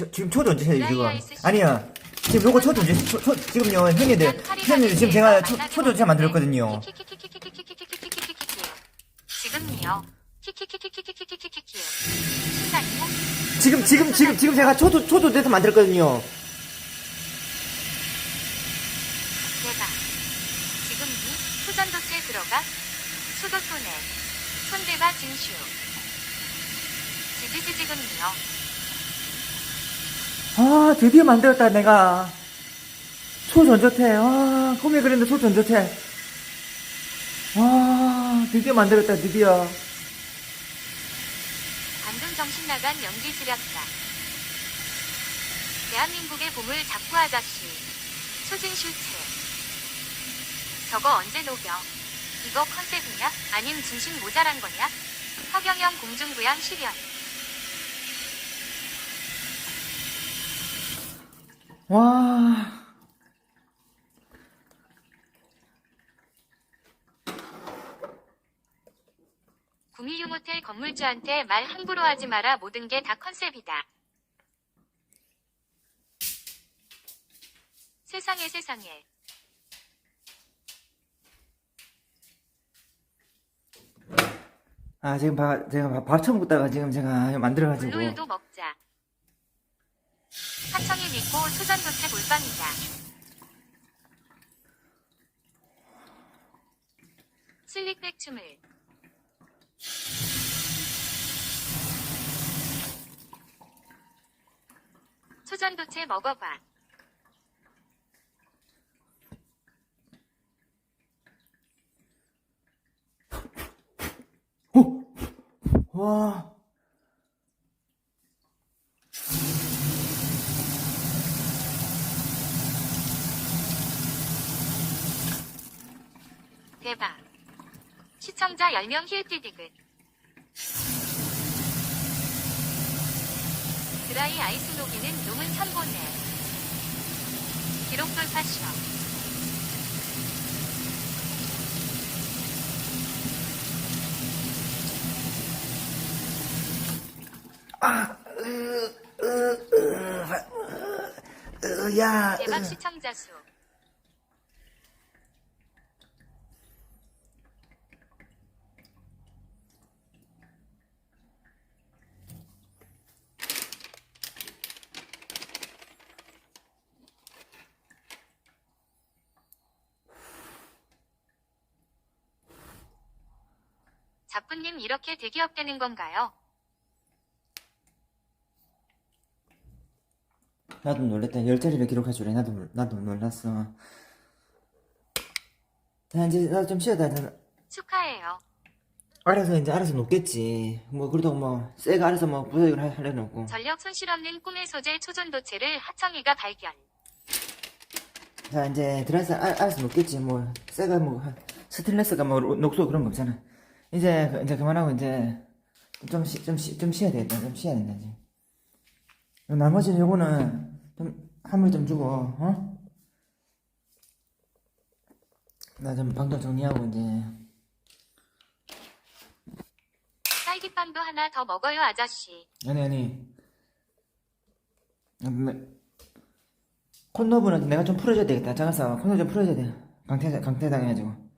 저- 지금 초도 언제 해요 지금? 아니요. 지금 요거 초도 언제 초, 초, 지금요 형님들 형님들 지금 제가 초, 초도 제가 만들었거든요. 지금요. 키키키키키키키키키키. 신나요? 지금 지금 지금 지금 제가 초도 초도 돼서 만들었거든요. 대박. 지금 이 수전도체 들어가 수도 손에 손대가 진슈. 지지지 지금요. 아 드디어 만들었다 내가. 초 전조태. 아 꿈이 그랬는데 초 전조태. 아 드디어 만들었다 드디어. 완전 정신 나간 연기 지략자. 대한민국의 보물 작구 아저씨. 소진 슈체. 저거 언제 녹여? 이거 컨셉이냐? 아님 진심 모자란 거냐? 허경영 공중부양 실현. 구미유 모텔 건물주한테 말 함부로 하지 마라 모든 게 다 컨셉이다. 세상에 세상에. 아 지금 밥 제가 밥, 밥 처음 먹다가 지금 제가 만들어가지고. 물로유도 먹자. 하청이 믿고 소전도체 몰빵이다. 슬릭백 춤을. 소전도체 먹어봐. 오! 와. 대박. 시청자 10명 힐띠디귿. 드라이 아이스 녹이는 놈은 천보네. 기록 돌파쇼. 으, 야. 대박 으. 시청자 수. 자ப்பு님 이렇게 대기업 되는 건가요? 나도 놀랬다. 열 자리를 기록할 줄에 나도 놀- 나도 놀랐어. 자 이제 나도 좀 쉬어다. 나- 축하해요. 알아서 이제 알아서 녹겠지. 뭐 그래도 뭐 쎄가 알아서 뭐 할- 하려는 없고. 전력 손실 없는 꿈의 소재 초전도체를 하청이가 발견. 자 이제 들어서 알, 알아서 녹겠지. 뭐 쎄가 뭐 하- 스테인레스가 뭐 로- 녹소 그런 거 없잖아. 이제 그- 이제 그만하고 이제 좀 쉬, 좀, 쉬, 좀 쉬어야 되겠다. 좀 쉬어야 된다 이제. 나머지는 요거는 좀 한물 좀 주고 어? 나 좀 방도 정리하고 이제 딸기빵도 하나 더 먹어요 아저씨. 아니 아니 아, 매- 콘너브는 내가 좀 풀어줘야 되겠다 작아서 콘너 좀 풀어줘야 돼 강퇴 강퇴 당해가지고